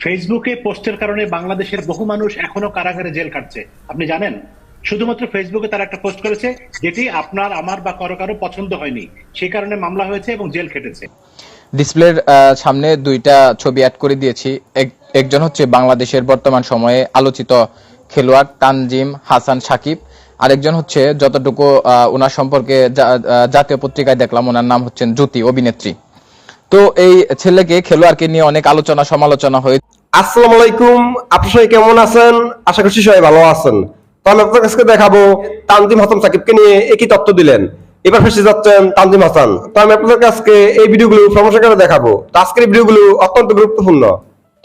ফেসবুকে পোস্টের কারণে বাংলাদেশের বহু মানুষ এখনও কারাগারে জেল কাটছে। আপনি জানেন? শুধুমাত্র ফেসবুকে তারা একটা পোস্ট করেছে যেটি আপনার, আমার বা কারও কারও পছন্দ হয়নি। সেই কারণে মামলা হয়েছে এবং জেল খেটেছে। ডিসপ্লের সামনে দুইটা ছবি অ্যাড করে দিয়েছি। এক- একজন হচ্ছে বাংলাদেশের বর্তমান সময়ে আলোচিত খেলোয়াড় তানজিম হাসান সাকিব। আরেকজন হচ্ছে যতটুকু ওনার সম্পর্কে জাতীয় পত্রিকায় দেখলাম ওনার নাম হচ্ছেন জ্যোতি, অভিনেত্রী। তো এই ছেলেকে খেলোয়াড়কে নিয়ে অনেক আলোচনা, সমালোচনা হয়েছে আসসালামু আলাইকুম। আপনার সবাই কেমন আছেন? আশা করছি সবাই ভালো আছেন। তো আমি আপনার কাছে দেখাবো তানজিম হাসান সাকিবকে নিয়ে একই তথ্য দিলেন। এবার ফেসে যাচ্ছেন তানজিম হাসান। তো আমি আপনাদের কাছে এই ভিডিওগুলো সমস্যা করে দেখাবো। তো আজকের ভিডিওগুলো অত্যন্ত গুরুত্বপূর্ণ।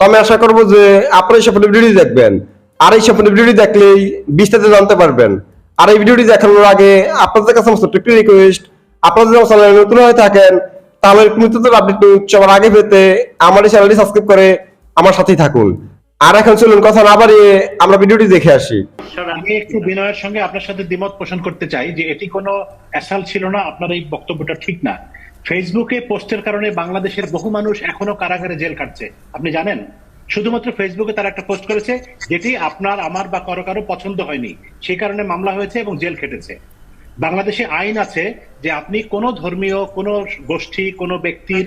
তো আমি আশা করব যে আপনারা এই সম্পূর্ণ ভিডিওটি দেখবেন। আর এই সম্পূর্ণ ভিডিওটি দেখলেই বিস্তারিত জানতে পারবেন। আর এই ভিডিওটি দেখানোর আগে আপনাদের কাছে আমার ছোট্ট রিকোয়েস্ট আপনারা যদি আমার চ্যানেলে নতুন হয়ে থাকেন তাহলে নতুন আপডেট সবার আগে পেতে আমার এই চ্যানেলটি সাবস্ক্রাইব করে আমার সাথেই থাকুন। আর এখন চলুন, কথা না বাড়িয়ে আমরা ভিডিওটি দেখে আসি। আমি একটু বিনয়ের সঙ্গে আপনার সাথে দ্বিমত পোষণ করতে চাই যে এটি কোনো অ্যাসাল ছিল না, আপনার এই বক্তব্যটা ঠিক না। ফেসবুকে পোস্টের কারণে বাংলাদেশের বহু মানুষ এখনও কারাগারে জেল কাটছে আপনি জানেন? শুধুমাত্র ফেসবুকে তারা একটা পোস্ট করেছে যেটি আপনার, আমার বা কারও কারও পছন্দ হয়নি। সেই কারণে মামলা হয়েছে এবং জেল খেটেছে। বাংলাদেশে আইন আছে যে আপনি কোনো ধর্মীয় কোনো গোষ্ঠী কোনো ব্যক্তির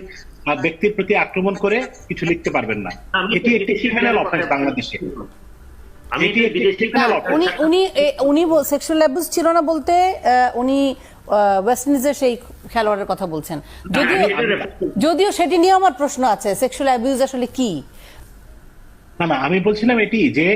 ব্যক্তির প্রতি আক্রমণ করে কিছু লিখতে পারবেন না। এটি একটি ক্রিমিনাল অফেন্স বাংলাদেশে। উনি উনি উনি সেক্সুয়াল অ্যাবিউজ ছিল না বলতে আহ, উনি ওয়েস্ট ইন্ডিজের সেই খেলোয়াড়ের কথা বলছেন। যদিও। যদিও সেটি নিয়ে আমার প্রশ্ন আছে সেক্সুয়াল অ্যাবিউজ আসলে কি? না না আমি বলছিলাম এটি যে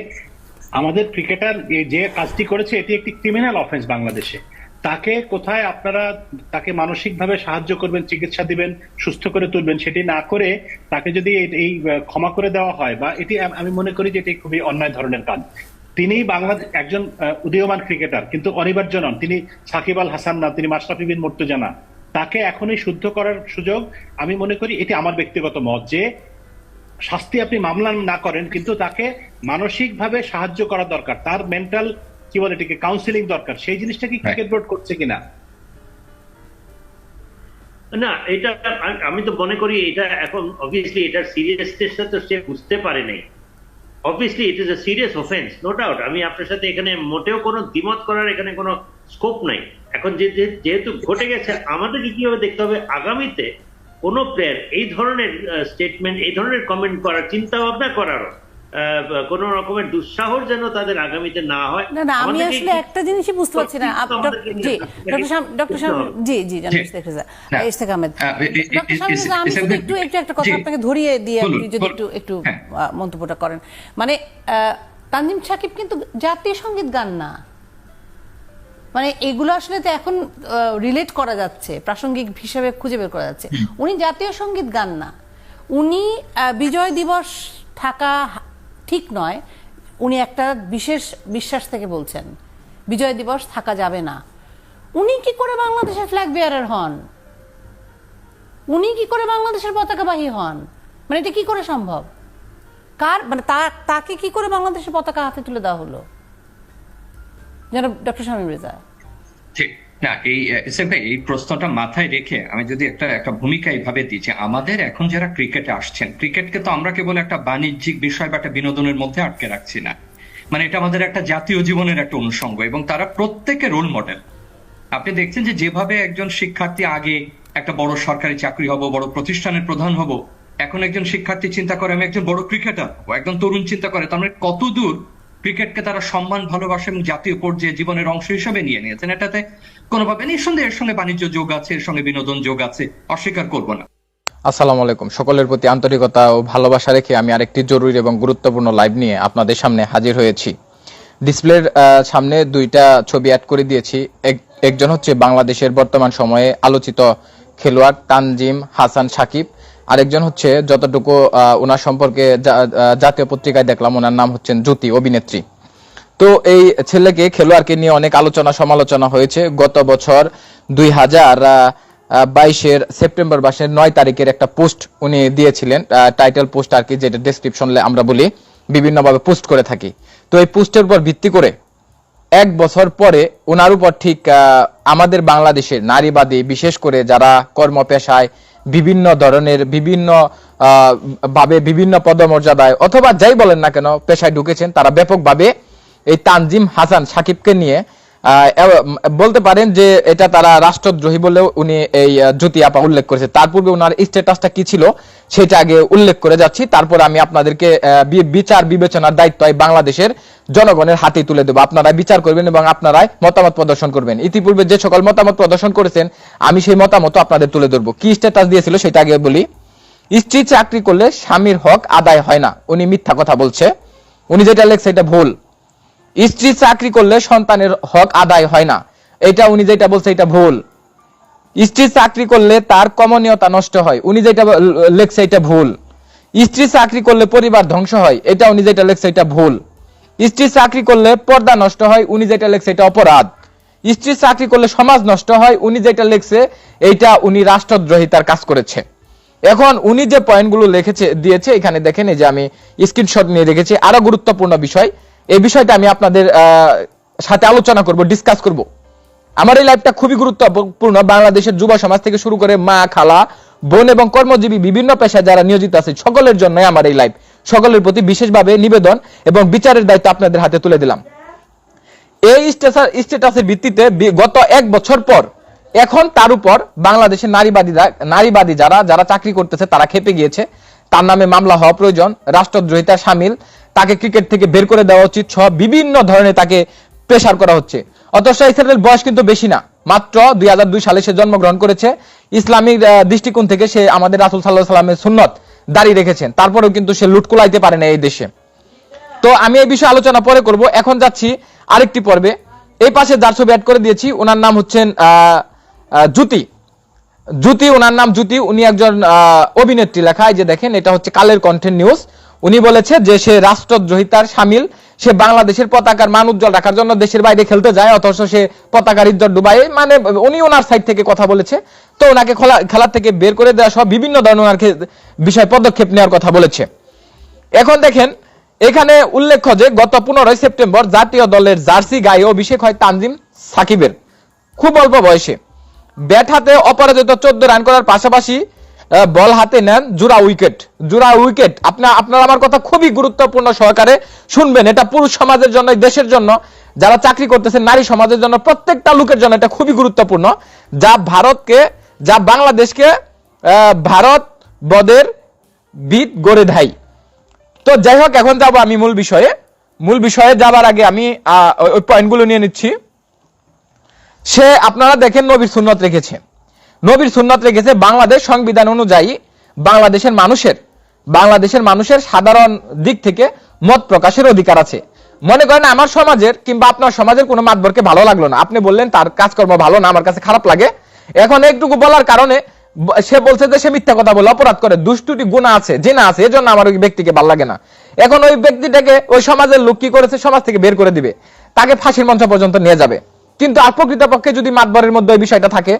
আমাদের ক্রিকেটার যে কাজটি করেছে এটি একটি ক্রিমিনাল অফেন্স বাংলাদেশে। তাকে কোথায় আপনারা তাকে মানসিকভাবে সাহায্য করবেন, চিকিৎসা দিবেন, সুস্থ করে তুলবেন সেটি না করে তাকে যদি এই- ক্ষমা করে দেওয়া হয় বা এটি আমি মনে করি যে এটি খুবই অন্যায় ধরনের কাজ। তিনি বাংলাদেশ, একজন উদীয়মান ক্রিকেটার, কিন্তু অনিবার্য নন। তিনি সাকিব আল হাসান না, তিনি মাশরাফি বিন মর্তুজা না। তাকে এখনই শুদ্ধ করার সুযোগ আমি মনে করি এটি আমার ব্যক্তিগত মত যে শাস্তি আপনি মামলা না করেন, কিন্তু তাকে মানসিকভাবে সাহায্য করা দরকার। তার মেন্টাল কি বলে এটিকে কাউন্সিলিং দরকার। সেই জিনিসটা কি ক্রিকেট বোর্ড করছে কিনা? না এটা আমি- তো মনে করি এটা এখন অবভিয়াসলি এটার সিরিয়াসনেসটা তো সে বুঝতে পারে নাই। Obviously it is a serious offence no doubt আমি আপনার সাথে এখানে মোটেও কোনো দ্বিমত করার এখানে কোনো স্কোপ নাই। এখন যে যে- যেহেতু ঘটে গেছে আমাদেরকে কীভাবে দেখতে হবে আগামীতে কোনো প্লেয়ার এই ধরনের স্টেটমেন্ট এই ধরনের কমেন্ট করার চিন্তা ভাবনা করারও কোন রকমের দুঃসাহস যেন তাদের আগামীতে না হয়। না না আমি আসলে একটা জিনিসই বুঝতে পারছি না। জি ডক্টর। জি জি। ইস্তেখ আহমেদ। একটু একটু একটা কথা আপনাকে ধরিয়ে দিয়ে আপনি যদি একটু একটু হ্যাঁ। মন্তব্যটা করেন। মানে তানজিম সাকিব কিন্তু জাতীয় সংগীত গান না। মানে এগুলো আসলে তো এখন রিলেট করা যাচ্ছে প্রাসঙ্গিক হিসেবে খুঁজে বের করা যাচ্ছে। উনি জাতীয় সংগীত গান না। উনি আহ, বিজয় দিবস থাকা ঠিক নয়, উনি একটা বিশেষ বিশ্বাস থেকে বলছেন, বিজয় দিবস থাকা যাবে না। উনি কি করে বাংলাদেশের ফ্ল্যাগ বেয়ারার হন? উনি কি করে বাংলাদেশের পতাকাবাহী হন? মানে এটা কি করে সম্ভব? কার মানে তা- তাকে কি করে বাংলাদেশের পতাকা হাতে তুলে দেওয়া হলো? যেন ডক্টর শামীম রেজা। ঠিক। না এই আহ, ভাই এই প্রশ্নটা মাথায় রেখে আমি যদি একটা একটা ভূমিকা এইভাবে দিই যে আমাদের এখন যারা ক্রিকেটে আসছেন ক্রিকেটকে তো আমরা কেবল একটা বাণিজ্যিক বিষয় বা একটা বিনোদনের মধ্যে আটকে রাখছি না। মানে এটা আমাদের একটা জাতীয় জীবনের একটা অনুষঙ্গ এবং তারা প্রত্যেকে রোল মডেল আপনি দেখছেন যে যেভাবে একজন শিক্ষার্থী আগে একটা বড় সরকারি চাকরি হব বড় প্রতিষ্ঠানের প্রধান হব এখন একজন শিক্ষার্থী চিন্তা করে আমি একজন বড় ক্রিকেটার হব একজন তরুণ চিন্তা করে তার মানে কত দূর ক্রিকেটকে তারা সম্মান, ভালোবাসা এবং জাতীয় পর্যায়ে জীবনের অংশ হিসেবে নিয়ে নিয়েছেন। এটাতে কোনোভাবে নিঃসন্দেহে এর সঙ্গে বাণিজ্য যোগ আছে, এর সঙ্গে বিনোদন যোগ আছে, অস্বীকার করব না। আসসালামু আলাইকুম। সকলের প্রতি আন্তরিকতা ও ভালোবাসা রেখে আমি আরেকটি জরুরি এবং গুরুত্বপূর্ণ লাইভ নিয়ে আপনাদের সামনে হাজির হয়েছি। ডিসপ্লের সামনে দুইটা ছবি অ্যাড করে দিয়েছি। এক- একজন হচ্ছে বাংলাদেশের বর্তমান সময়ে আলোচিত খেলোয়াড় তানজিম হাসান সাকিব। আরেকজন হচ্ছে যতটুকু ওনার সম্পর্কে জাতীয় পত্রিকায় দেখলাম ওনার নাম হচ্ছেন জ্যোতি, অভিনেত্রী। তো এই ছেলেকে খেলোয়াড়কে নিয়ে অনেক আলোচনা সমালোচনা হয়েছে। গত বছর দুই হাজার বাইশের সেপ্টেম্বর মাসের নয় তারিখের একটা পোস্ট উনি দিয়েছিলেন টাইটেল পোস্ট আর কি, যেটা ডেসক্রিপশন আমরা বলি, বিভিন্নভাবে পোস্ট করে থাকি। তো এই পোস্টের উপর ভিত্তি করে এক বছর পরে ওনার উপর ঠিক আমাদের বাংলাদেশের নারীবাদী, বিশেষ করে যারা কর্মপেশায় বিভিন্ন ধরনের, বিভিন্ন ভাবে বিভিন্ন পদমর্যাদায়, অথবা যাই বলেন না কেন, পেশায় ঢুকেছেন, তারা ব্যাপকভাবে এই তানজিম হাসান সাকিবকে নিয়ে বলতে পারেন যে এটা তারা রাষ্ট্রদ্রোহী বলেও উনি এই জ্যোতি আপা উল্লেখ করেছে। তার পূর্বে ওনার স্ট্যাটাসটা কি ছিল সেটা আগে উল্লেখ করে যাচ্ছি। তারপর আমি আপনাদেরকে বিচার বিবেচনার দায়িত্ব বাংলাদেশের জনগণের হাতে তুলে দেবো। আপনারা বিচার করবেন এবং আপনারাই মতামত প্রদর্শন করবেন। ইতিপূর্বে যে সকল মতামত প্রদর্শন করেছেন, আমি সেই মতামত আপনাদের তুলে ধরবো। কি স্ট্যাটাস দিয়েছিল সেটা আগে বলি। স্ত্রী চাকরি করলে স্বামীর হক আদায় হয় না। উনি মিথ্যা কথা বলছে। উনি যেটা লেখছে, এটা ভুল। স্ত্রী চাকরি করলে সন্তানের হক আদায় হয় না। এটা উনি যেটা বলছে, এটা ভুল। স্ত্রী চাকরি করলে তার কমনীয়তা নষ্ট হয়। উনি যেটা লেখছে, এটা ভুল। স্ত্রী চাকরি করলে পরিবার ধ্বংস হয়। এটা উনি যেটা লেখছে, এটা ভুল। স্ত্রী চাকরি করলে পর্দা নষ্ট হয়, উনি যেটা লেখছে, এটা অপরাধ। স্ত্রী চাকরি করলে সমাজ নষ্ট হয়, উনি যেটা লেখছে এইটা উনি রাষ্ট্রদ্রোহিতার কাজ করেছে। এখন উনি যে পয়েন্টগুলো লিখেছে, দিয়েছে, এখানে দেখেন, এই যে আমি স্ক্রিনশট নিয়ে রেখেছি। আরও গুরুত্বপূর্ণ বিষয় এই বিষয়টা আমি আপনাদের সাথে আলোচনা করব ডিসকাস করব। আমার এই লাইভটা খুবই গুরুত্বপূর্ণ। বাংলাদেশের যুব সমাজ থেকে শুরু করে মা, খালা, বোন এবং কর্মজীবী বিভিন্ন পেশায় যারা নিয়োজিত আছে, সকলের জন্য আমার এই লাইভ সকলের প্রতি বিশেষভাবে নিবেদন এবং বিচারের দায়িত্ব আপনাদের হাতে তুলে দিলাম। এই স্টেটাস স্ট্যাটাসের ভিত্তিতে গত এক বছর পর, এখন তার উপর বাংলাদেশের নারীবাদীরা, নারীবাদী যারা যারা চাকরি করতেছে, তারা খেপে গিয়েছে। তার নামে মামলা হওয়া প্রয়োজন, রাষ্ট্রদ্রোহিতা সামিল তাকে ক্রিকেট থেকে বের করে দেওয়া উচিত সহ বিভিন্ন ধরনের তাকে প্রেশার করা হচ্ছে। অথচ ছেলের বয়স কিন্তু বেশি না। মাত্র দুই সালে সে জন্মগ্রহণ করেছে। ইসলামিক দৃষ্টিকোণ থেকে সে আমাদের রাসুল সাল্লাহ সাল্লামের সুন্নত দাঁড়িয়ে রেখেছেন। তারপরেও কিন্তু সে লুট কুলাইতে পারে না এই দেশে। তো আমি এই বিষয়ে আলোচনা পরে করব। এখন যাচ্ছি আরেকটি পর্বে। এই পাশে যার ছবি অ্যাড করে দিয়েছি, ওনার নাম হচ্ছেন জ্যোতি। জ্যোতি, ওনার নাম জ্যোতি। উনি একজন অভিনেত্রী লেখা। যে দেখেন, এটা হচ্ছে কালের কন্টেন্ট নিউজ উনি বলেছে যে সে রাষ্ট্রদ্রোহিতার সামিল, সে বাংলাদেশের পতাকার মান উজ্জ্বল রাখার জন্য দেশের বাইরে খেলতে যায়, অথচ সে পতাকার ইজ্জত ডুবাই মানে উনি ওনার সাইড থেকে কথা বলেছে। তো ওনাকে খোলা খেলার থেকে বের করে দেওয়া সহ বিভিন্ন ধরনের ক্ষে- পদক্ষেপ নেওয়ার কথা বলেছে। এখন দেখেন, এখানে উল্লেখ্য যে গত পনেরোই সেপ্টেম্বর জাতীয় দলের জার্সি গায়ে অভিষেক হয় তানজিম সাকিবের। খুব অল্প বয়সে। ব্যাট হাতে অপরাজিত চোদ্দ রান করার পাশাপাশি বল হাতে নেন, জোড়া উইকেট জোড়া উইকেট। আপনার আপনার আমার কথা খুবই গুরুত্বপূর্ণ সহকারে শুনবেন। এটা পুরুষ সমাজের জন্য দেশের জন্য, যারা চাকরি করতেছে, নারী সমাজের জন্য প্রত্যেকটা লোকের জন্য এটা খুবই গুরুত্বপূর্ণ। যা ভারতকে, যা বাংলাদেশকে ভারত বদের বিদ গড়ে দেয়। তো যাই হোক, এখন যাব আমি মূল বিষয়ে। মূল বিষয়ে যাবার আগে আমি ওই- পয়েন্টগুলো নিয়ে নিচ্ছি। সে আপনারা দেখেন নবীর সুন্নত রেখেছে। নবীর সুন্নত রেখেছে বাংলাদেশ সংবিধান অনুযায়ী বাংলাদেশের মানুষের বাংলাদেশের মানুষের সাধারণ দিক থেকে মত প্রকাশের অধিকার আছে। মনে করেন আমার সমাজের কিংবা আপনার সমাজের কোনো মাতবরকে ভালো লাগল না। আপনি বললেন তার কাজকর্ম ভালো না, আমার কাছে খারাপ লাগে। এখন একটুকু বলার কারণে সে বলছে যে সে মিথ্যা কথা বলে, অপরাধ করে, দুষ্টুটি, গুণা আছে যে না আছে, এজন্য আমার ওই ব্যক্তিকে ভালো লাগে না। এখন ওই ব্যক্তিটাকে ওই সমাজের লোক কি করেছে? সমাজ থেকে বের করে দিবে। তাকে ফাঁসির মঞ্চ পর্যন্ত নিয়ে যাবে। কিন্তু আর প্রকৃতপক্ষে যদি মাতবরের মধ্যে ওই বিষয়টা থাকে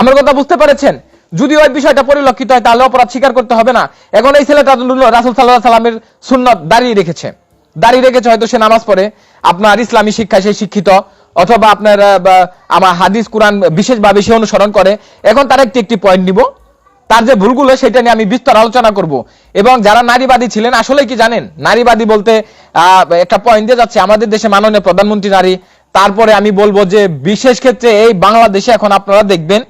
আমার কথা বুঝতে পেরেছেন? যদি ওই বিষয়টা পরিলক্ষিত হয়, তাহলে অপরাধ স্বীকার করতে হবে না। এখন এই ছেলেটা রাসুল সাল্লাহ সাল্লামের সুন্নত দাঁড়িয়ে রেখেছে। দাঁড়িয়ে রেখেছে হয়তো সে নামাজ পড়ে, আপনার ইসলামী শিক্ষায় সে শিক্ষিত, অথবা আপনার আমার হাদিস, কোরআন বিশেষভাবে সে অনুসরণ করে। এখন তার একটি একটি পয়েন্ট নিব। তার যে ভুলগুলো, সেটা নিয়ে আমি বিস্তর আলোচনা করব। এবং যারা নারীবাদী ছিলেন, আসলে কি জানেন? নারীবাদী বলতে একটা পয়েন্ট দিয়ে যাচ্ছে, আমাদের দেশে মাননীয় প্রধানমন্ত্রী নারী। তারপরে আমি বলব যে, বিশেষ ক্ষেত্রে এই বাংলাদেশে এখন আপনারা দেখবেন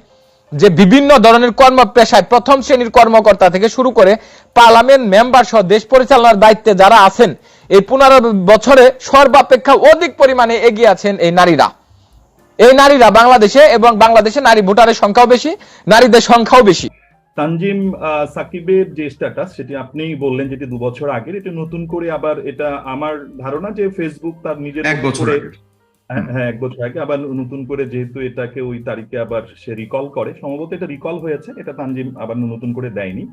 যে বিভিন্ন ধরনের কর্ম পেশায় প্রথম শ্রেণির কর্মকর্তা থেকে শুরু করে পার্লামেন্ট মেম্বার সহ দেশ পরিচালনার দায়িত্বে যারা আছেন এই পনেরো বছরে সর্বাপেক্ষা অধিক পরিমাণে এগিয়ে আছেন এই নারীরা। এই নারীরা বাংলাদেশে এবং বাংলাদেশে নারী ভোটারের সংখ্যাও বেশি নারীদের সংখ্যাও বেশি। তানজিম সাকিবের যে স্ট্যাটাস সেটি আপনি বললেন যেটি দু বছর আগের এটা নতুন করে আবার এটা আমার ধারণা যে ফেসবুক তার নিজের এক বছর হ্যাঁ হ্যাঁ, এক বছর আগে আবার নতুন করে যেহেতু এটাকে ওই তারিখে আবার সে রিকল করে সম্ভবত এটা রিকল হয়েছে এটা তানজিম আবার নতুন করে দেয়নি।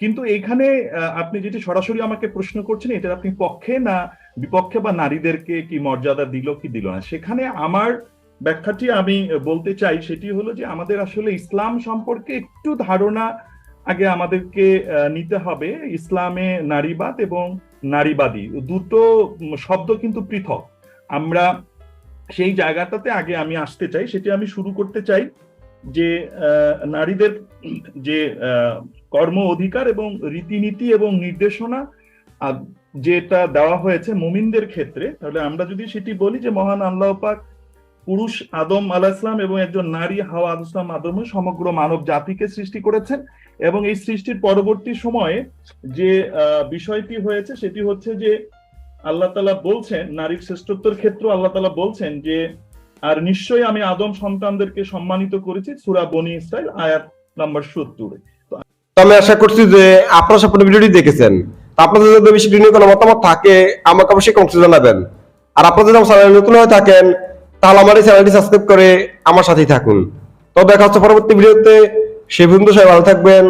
কিন্তু এখানে আহ, আপনি যেটি সরাসরি আমাকে প্রশ্ন করছেন এটা আপনি পক্ষে না বিপক্ষে বা নারীদেরকে কি মর্যাদা দিল কি দিল না? সেখানে আমার ব্যাখ্যাটি আমি বলতে চাই সেটি হলো যে আমাদের আসলে ইসলাম সম্পর্কে একটু ধারণা আগে আমাদেরকে নিতে হবে। ইসলামে নারীবাদ এবং নারীবাদী দুটো শব্দ কিন্তু পৃথক। আমরা সেই জায়গাটাতে আগে আমি আসতে চাই, সেটি আমি শুরু করতে চাই যে নারীদের যে কর্ম অধিকার এবং রীতিনীতি এবং নির্দেশনা যেটা দেওয়া হয়েছে মুমিনদের ক্ষেত্রে, তাহলে আমরা যদি সেটি বলি যে মহান আল্লাহ পাক পুরুষ আদম আলাহ এবং একজন নারী হাওয়া আল ইসলাম আদমে সমগ্র মানব জাতিকে সৃষ্টি করেছেন এবং এই সৃষ্টির পরবর্তী সময়ে যে বিষয়টি হয়েছে সেটি হচ্ছে যে আল্লাহ তালা বলছেন, নারীর শ্রেষ্ঠত্বের ক্ষেত্রে আল্লাহ তালা বলছেন যে, আর নিশ্চয়ই আমি আদম সন্তানদেরকে সম্মানিত করেছি সুরা বনি ইসরাইল আয়াত নাম্বার সত্তরে তো আমি আশা করছি যে আপনারা সম্পূর্ণ ভিডিওটি দেখেছেন। আপনাদের যদি বিষয়টি নিয়ে কোনো মতামত থাকে, আমাকে অবশ্যই কমেন্টে জানাবেন। আর আপনারা যদি আমার চ্যানেলে নতুন হয়ে থাকেন, তাহলে আমার এই চ্যানেলটি সাবস্ক্রাইব করে আমার সাথেই থাকুন। তো দেখা হচ্ছে পরবর্তী ভিডিওতে। সে পর্যন্ত সবাই ভালো থাকবেন,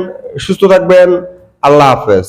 সুস্থ থাকবেন। আল্লাহ হাফেজ।